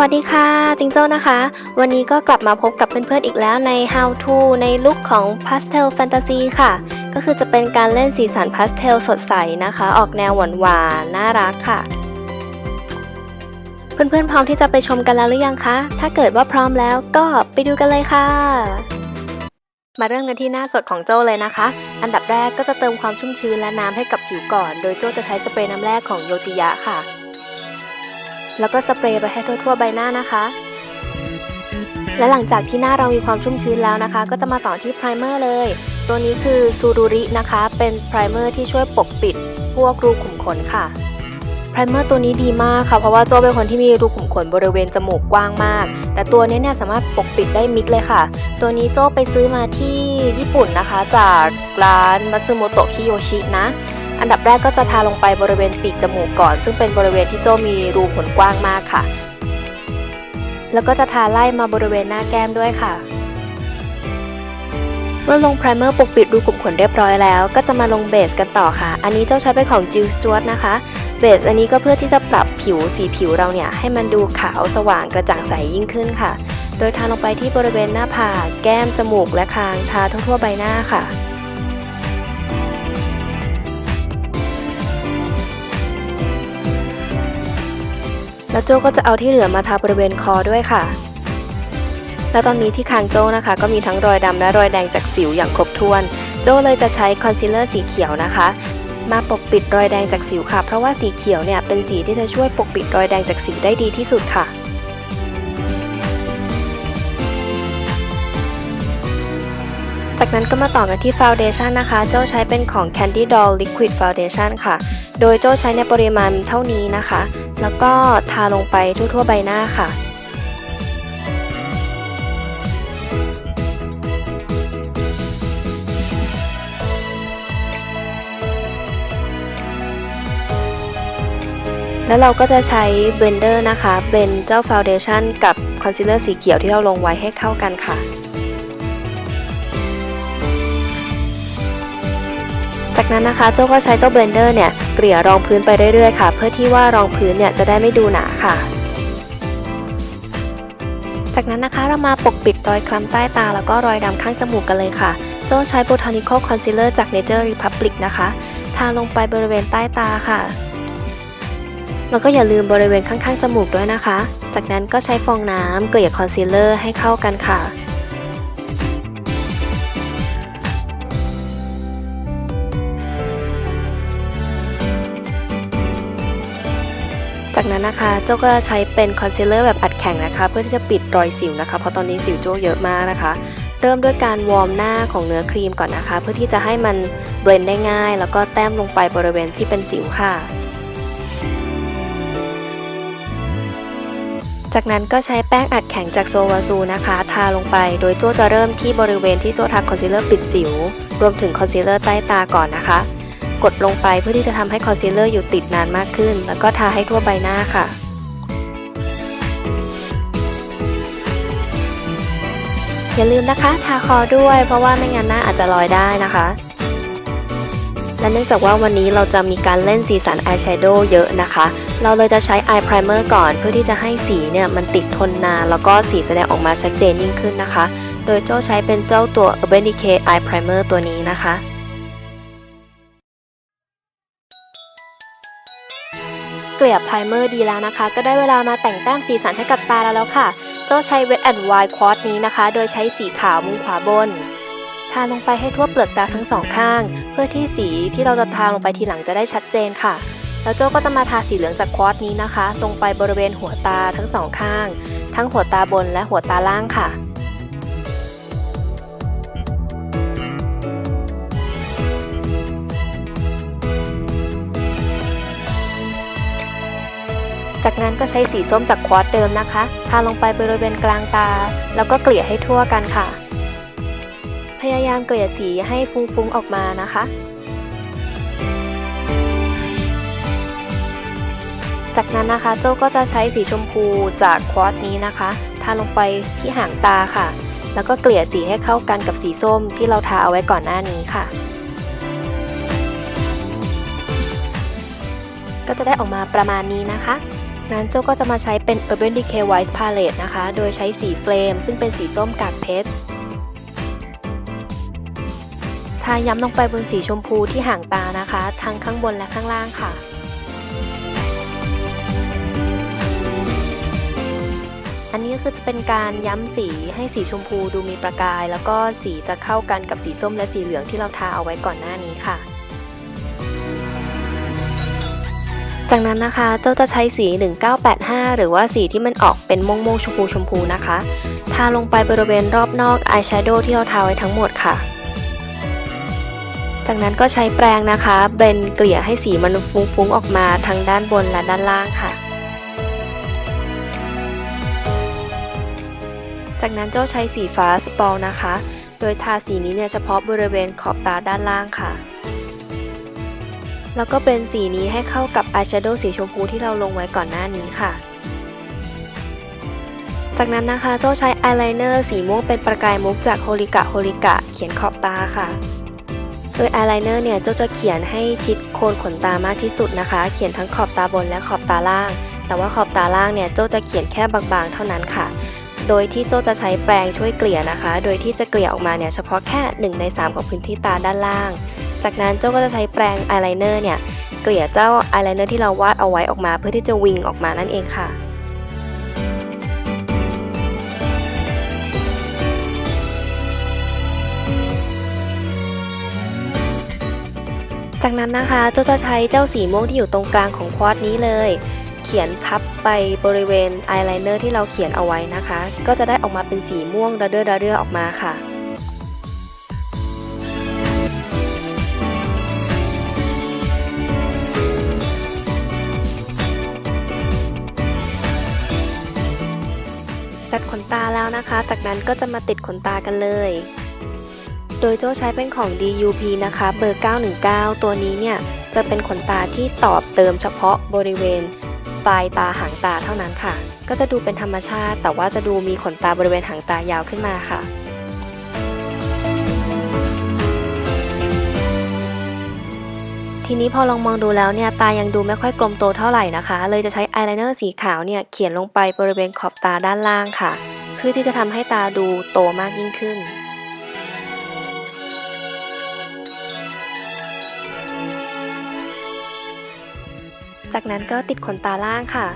สวัสดีค่ะจิงโจ้นะคะ วันนี้ก็กลับมาพบกับเพื่อนๆอีกแล้วใน How to ในลุคของ Pastel Fantasy ค่ะ ก็คือจะเป็นการเล่นสีสันพาสเทลสดใสนะคะ ออกแนวหวานๆน่ารักค่ะ เพื่อนๆพร้อมที่จะไปชมกันแล้วหรือยังคะ ถ้าเกิดว่าพร้อมแล้วก็ไปดูกันเลยค่ะ มาเริ่มกันที่หน้าสดของโจ้เลยนะคะ อันดับแรกก็จะเติมความชุ่มชื้นและน้ำให้กับผิวก่อน โดยโจ้จะใช้สเปรย์น้ำแรกของโยจิยะค่ะ แล้วก็สเปรย์ไปให้ทั่วๆใบหน้านะคะ และหลังจากที่หน้าเรามีความชุ่มชื้นแล้วนะคะ ก็จะมาต่อที่ไพรเมอร์เลย ตัวนี้คือซูรุรินะคะ เป็นไพรเมอร์ที่ช่วยปกปิดพวกรูขุมขนค่ะไพรเมอร์ตัวนี้ดีมากค่ะเพราะว่าโจเป็นคนที่มีรูขุมขนบริเวณจมูกกว้างมาก แต่ตัวนี้เนี่ยสามารถปกปิดได้มิดเลยค่ะ ตัวนี้โจไปซื้อมาที่ญี่ปุ่นนะคะ จากร้านมัซึโมโตะคิโยชินะ อันดับแรกก็จะทาลงไปบริเวณปีกจมูกก่อน ซึ่งเป็นบริเวณที่โจมีรูขนกว้างมากค่ะ แล้วก็จะทาไล่มาบริเวณหน้าแก้มด้วยค่ะ เมื่อลงไพรเมอร์ปกปิดรูขุมขนเรียบร้อยแล้ว ก็จะมาลงเบสกันต่อค่ะ อันนี้เจ้าใช้เป็นของจิลสจวตนะคะ เบสอันนี้ก็เพื่อที่จะปรับผิวสีผิวเราเนี่ยให้มันดูขาวสว่างกระจ่างใสยิ่งขึ้นค่ะ โดยทาลงไปที่บริเวณหน้าผากแก้มจมูกและคางทาทั่วๆใบหน้าค่ะ แล้วโจก็จะเอาที่เหลือมาทาบริเวณคอด้วยค่ะ แล้วตอนนี้ที่คางโจ้นะคะ ก็มีทั้งรอยดำและรอยแดงจากสิวอย่างครบถ้วน โจ้เลยจะใช้คอนซีลเลอร์สีเขียวนะคะ มาปกปิดรอยแดงจากสิวค่ะ เพราะว่าสีเขียวเนี่ยเป็นสีที่จะช่วยปกปิดรอยแดงจากสิวได้ดีที่สุดค่ะ จากนั้นก็มาต่อกันที่ฟ u วเดชันนะคะโจ้าใช้เป็นของ Candy Doll Liquid Foundation ค่ะ โดยโจ้ใช้ในปริมาณเท่านี้นะคะ แล้วก็ทาลงไปทั่วๆใบหน้าค่ะแล้วเราก็จะใช้เบลนเดอร์นะคะ เบลนเจ้าฟ u วเดชันกับคอนซีลเลอร์สีเขียวที่เราลงไว้ให้เข้ากันค่ะ จากนั้นนะคะโจ้ก็ใช้เจ้าเบลนเดอร์เนี่ยเกลี่ยรองพื้นไปเรื่อยๆค่ะ เพื่อที่ว่ารองพื้นเนี่ยจะได้ไม่ดูหนาค่ะ จากนั้นนะคะเรามาปกปิดรอยคล้ำใต้ตา แล้วก็รอยดำข้างจมูกกันเลยค่ะ โจ้ใช้ Botanical Concealer จาก Nature Republic นะคะ ทาลงไปบริเวณใต้ตาค่ะแล้วก็อย่าลืมบริเวณข้างๆจมูกด้วยนะคะ จากนั้นก็ใช้ฟองน้ำเกลี่ยคอนซีลเลอร์ให้เข้ากันค่ะ จากนั้นนะคะโจ้าก็ใช้เป็นคอนซีลเลอร์แบบอัดแข็งนะคะ เพื่อที่จะปิดรอยสิวนะคะ เพราะตอนนี้สิวโจ้เยอะมากนะคะ เริ่มด้วยการวอร์มหน้าของเนื้อครีมก่อนนะคะ เพื่อที่จะให้มันเบลนได้ง่าย แล้วก็แต้มลงไปบริเวณที่เป็นสิวค่ะจากนั้นก็ใช้แป้งอัดแข็งจากโซวาซูนะคะ ทาลงไป โดยโจจะเริ่มที่บริเวณที่โจทาคอนซีลเลอร์ปิดสิว รวมถึงคอนซีลเลอร์ใต้ตาก่อนนะคะ กดลงไปเพื่อที่จะทำให้คอนซีลเลอร์อยู่ติดนานมากขึ้น แล้วก็ทาให้ทั่วใบหน้าค่ะอย่าลืมนะคะทาคอด้วยเพราะว่าไม่งั้นหน้าอาจจะลอยได้นะคะ และเนื่องจากว่าวันนี้เราจะมีการเล่นสีสันอายแชโดว์เยอะนะคะ เราเลยจะใช้อายไพรเมอร์ก่อนเพื่อที่จะให้สีเนี่ยมันติดทนนานแล้วก็สีแสดงออกมาชัดเจนยิ่งขึ้นนะคะ โดยโจ้ใช้เป็นเจ้าตัว Urban Decay Eye Primer ตัวนี้นะคะ เกลี่ยไพรเมอร์ดีแล้วนะคะ ก็ได้เวลามาแต่งแต้มสีสันให้กับตาเราแล้วค่ะโจ้ใช้ Wet and Wild Quartz นี้นะคะ โดยใช้สีขาวมุมขวาบน ทาลงไปให้ทั่วเปลือกตาทั้งสองข้าง เพื่อที่สีที่เราจะทาลงไปทีหลังจะได้ชัดเจนค่ะ แล้วโจ้ก็จะมาทาสีเหลืองจากควอตนี้นะคะ ลงไปบริเวณหัวตาทั้งสองข้าง ทั้งหัวตาบนและหัวตาล่างค่ะ จากนั้นก็ใช้สีส้มจากควอตเดิมนะคะทาลงไปบริเวณกลางตา แล้วก็เกลี่ยให้ทั่วกันค่ะ พยายามเกลี่ยสีให้ฟุ้งๆออกมานะคะ จากนั้นนะคะโจ้ก็จะใช้สีชมพูจากควอตนี้นะคะทาลงไปที่หางตาค่ะ แล้วก็เกลี่ยสีให้เข้ากันกับสีส้มที่เราทาเอาไว้ก่อนหน้านี้ค่ะก็จะได้ออกมาประมาณนี้นะคะ นั้นโจก็จะมาใช้เป็น Urban Decay White Palette นะคะ โดยใช้สีเฟรม ซึ่งเป็นสีส้มกากเพชร ทาย้ำลงไปบนสีชมพูที่ห่างตานะคะ ทั้งข้างบนและข้างล่างค่ะอันนี้ก็คือจะเป็นการย้ำสีให้สีชมพูดูมีประกาย แล้วก็สีจะเข้ากันกับสีส้มและสีเหลืองที่เราทาเอาไว้ก่อนหน้านี้ค่ะ จากนั้นนะคะเจ้าจะใช้สี 1985 หรือว่าสีที่มันออกเป็นม่วงม่วงๆชมพูชมพูนะคะ ทาลงไปบริเวณรอบนอกอายแชโดว์ที่เราทาไว้ทั้งหมดค่ะ จากนั้นก็ใช้แปรงนะคะ เบนเกลี่ยให้สีมันฟุ้งๆออกมาทั้งด้านบนและด้านล่างค่ะ จากนั้นเจ้าใช้สีฟ้าสปอลนะคะ โดยทาสีนี้เนี่ยเฉพาะบริเวณขอบตาด้านล่างค่ะ แล้วก็เป็นสีนี้ให้เข้ากับอายแชโดว์สีชมพูที่เราลงไว้ก่อนหน้านี้ค่ะ จากนั้นนะคะเจ้าใช้อายไลเนอร์สีม่วงเป็นประกายมุกจากโฮลิกะโฮลิกะเขียนขอบตาค่ะ โดยอายไลเนอร์เนี่ยเจ้าจะเขียนให้ชิดโคนขนตามากที่สุดนะคะ เขียนทั้งขอบตาบนและขอบตาล่าง แต่ว่าขอบตาล่างเนี่ยเจ้าจะเขียนแค่บางๆ เท่านั้นค่ะโดยที่โจ้จะใช้แปรงช่วยเกลี่ยนะคะ โดยที่จะเกลี่ยออกมาเนี่ยเฉพาะแค่ 1 ใน 3 ของพื้นที่ตาด้านล่าง จากนั้นโจ้ก็จะใช้แปรงอายไลเนอร์เนี่ยเกลี่ยเจ้าอายไลเนอร์ที่เราวาดเอาไว้ออกมา เพื่อที่จะวิงออกมานั่นเองค่ะจากนั้นนะคะโจจะใช้เจ้าสีม่วงที่อยู่ตรงกลางของควอดนี้เลย เขียนทับไปบริเวณอายไลเนอร์ที่เราเขียนเอาไว้นะคะ ก็จะได้ออกมาเป็นสีม่วงระเรื่อระเรื่อออกมาค่ะ ตัดขนตาแล้วนะคะ จากนั้นก็จะมาติดขนตากันเลย โดยโจ้ใช้เป็นของ DUP นะคะ เบอร์ 919 ตัวนี้เนี่ย จะเป็นขนตาที่ตอบเติมเฉพาะบริเวณปลายตาหางตาเท่านั้นค่ะ ก็จะดูเป็นธรรมชาติ แต่ว่าจะดูมีขนตาบริเวณหางตายาวขึ้นมาค่ะ ทีนี้พอลองมองดูแล้วเนี่ยตายังดูไม่ค่อยกลมโตเท่าไหร่นะคะ เลยจะใช้อายไลเนอร์สีขาวเนี่ยเขียนลงไปบริเวณขอบตาด้านล่างค่ะ เพื่อที่จะทำให้ตาดูโตมากยิ่งขึ้นจากนั้นก็ติดขนตาล่างค่ะ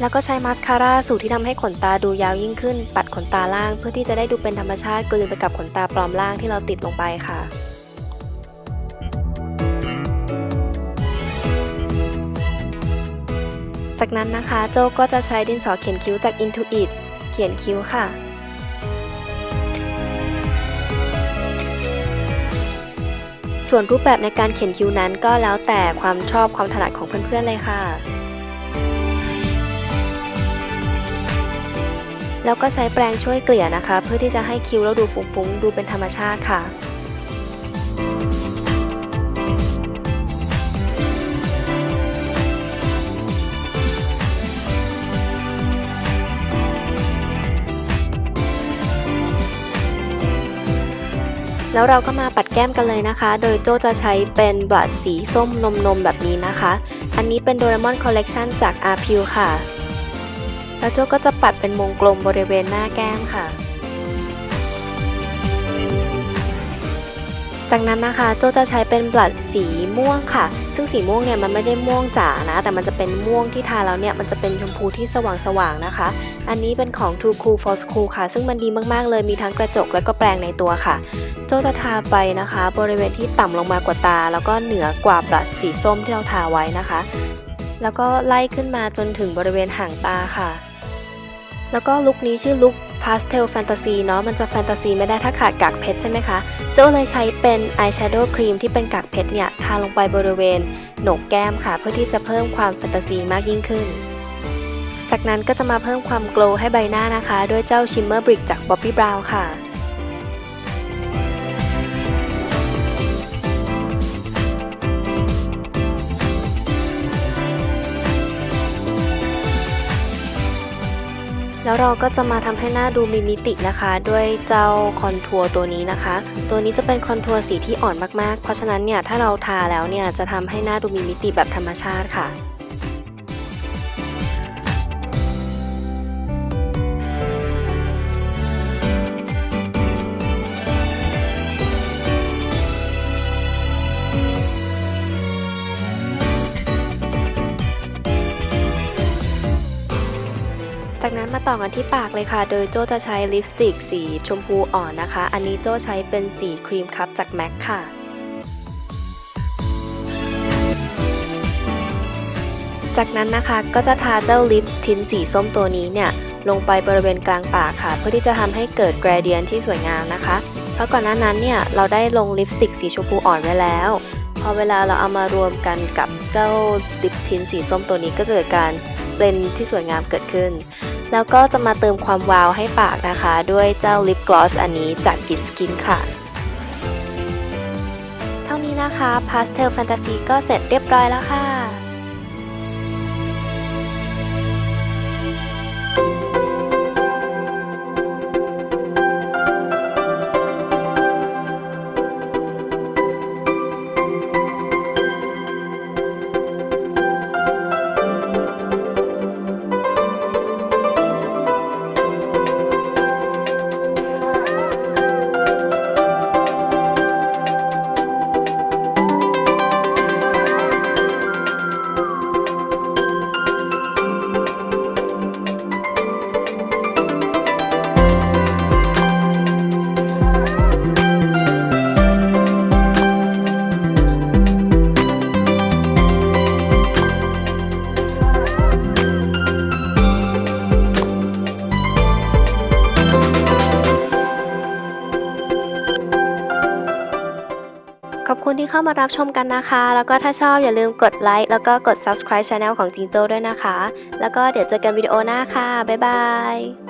แล้วก็ใช้มาสคาร่าสูตรที่ทำให้ขนตาดูยาวยิ่งขึ้น ปัดขนตาล่างเพื่อที่จะได้ดูเป็นธรรมชาติกลืนไปกับขนตาปลอมล่างที่เราติดลงไปค่ะ จากนั้นนะคะโจก็จะใช้ดินสอเขียนคิ้วจาก Intuit เขียนคิ้วค่ะ ส่วนรูปแบบในการเขียนคิ้วนั้นก็แล้วแต่ความชอบความถนัดของเพื่อนๆเลยค่ะ แล้วก็ใช้แปรงช่วยเกลี่ยนะคะ เพื่อที่จะให้คิ้วเราดูฟุ้งๆ ดูเป็นธรรมชาติค่ะ แล้วเราก็มาปัดแก้มกันเลยนะคะ โดยโจจะใช้เป็นบลัชสีส้มนมนมแบบนี้นะคะ อันนี้เป็น Doraemon Collection จาก a r p i l ค่ะ แล้วโจก็จะปัดเป็นวงกลมบริเวณหน้าแก้มค่ะ จากนั้นนะคะโจจะใช้เป็นบลัชสีม่วงค่ะ ซึ่งสีม่วงเนี่ยมันไม่ได้ม่วงจ๋านะ แต่มันจะเป็นม่วงที่ทาแล้วเนี่ยมันจะเป็นชมพูที่สว่างๆนะคะ อันนี้เป็นของ Too Cool for School ค่ะ ซึ่งมันดีมากๆเลยมีทั้งกระจกและก็แปรงในตัวค่ะ โจจะทาไปนะคะ บริเวณที่ต่ำลงมากว่าตา แล้วก็เหนือกว่าบลัชสีส้มที่เราทาไว้นะคะ แล้วก็ไล่ขึ้นมาจนถึงบริเวณห่างตาค่ะ แล้วก็ลุคนี้ชื่อลุค พาสเทลแฟนตาซีเนาะมันจะแฟนตาซีไม่ได้ถ้าขาดกากเพชรใช่ไหมคะ โจเลยใช้เป็นอายแชโดว์ครีมที่เป็นกากเพชรเนี่ยทาลงไปบริเวณโหนกแก้มค่ะ เพื่อที่จะเพิ่มความแฟนตาซีมากยิ่งขึ้น จากนั้นก็จะมาเพิ่มความโกลว์ให้ใบหน้านะคะ ด้วยเจ้าชิมเมอร์บริกจากบอบบี้บราวน์ค่ะ แล้วเราก็จะมาทำให้หน้าดูมีมิตินะคะ ด้วยเจ้าคอนทัวร์ตัวนี้นะคะ ตัวนี้จะเป็นคอนทัวร์สีที่อ่อนมากๆ เพราะฉะนั้นเนี่ยถ้าเราทาแล้วเนี่ยจะทำให้หน้าดูมีมิติแบบธรรมชาติค่ะ นั้นมาต่อกันที่ปากเลยค่ะ โดยโจจะใช้ลิปสติกสีชมพูอ่อนนะคะ อันนี้โจใช้เป็นสีครีมคัพจากแม็กค่ะจากนั้นนะคะก็จะทาเจ้าลิปทินสีส้มตัวนี้เนี่ยลงไปบริเวณกลางปากค่ะ เพื่อที่จะทำให้เกิดแกรเดียนที่สวยงามนะคะ เพราะก่อนหน้านั้นเนี่ยเราได้ลงลิปสติกสีชมพูอ่อนไว้แล้ว พอเวลาเราเอามารวมกันกับเจ้าลิปทินสีส้มตัวนี้ก็จะเกิดการเบลนที่สวยงามเกิดขึ้น แล้วก็จะมาเติมความวาวให้ปากนะคะ ด้วยเจ้าลิปกลอสอันนี้จาก It Skin ค่ะ เท่านี้นะคะ Pastel Fantasy ก็เสร็จเรียบร้อยแล้วค่ะามารับชมกันนะคะ แล้วก็ถ้าชอบอย่าลืมกดไลค์แล้วก็กด subscribe channel ของจิงโจ้ด้วยนะคะ แล้วก็เดี๋ยวเจอกันวิดีโอหน้าค่ะ บ๊ายบาย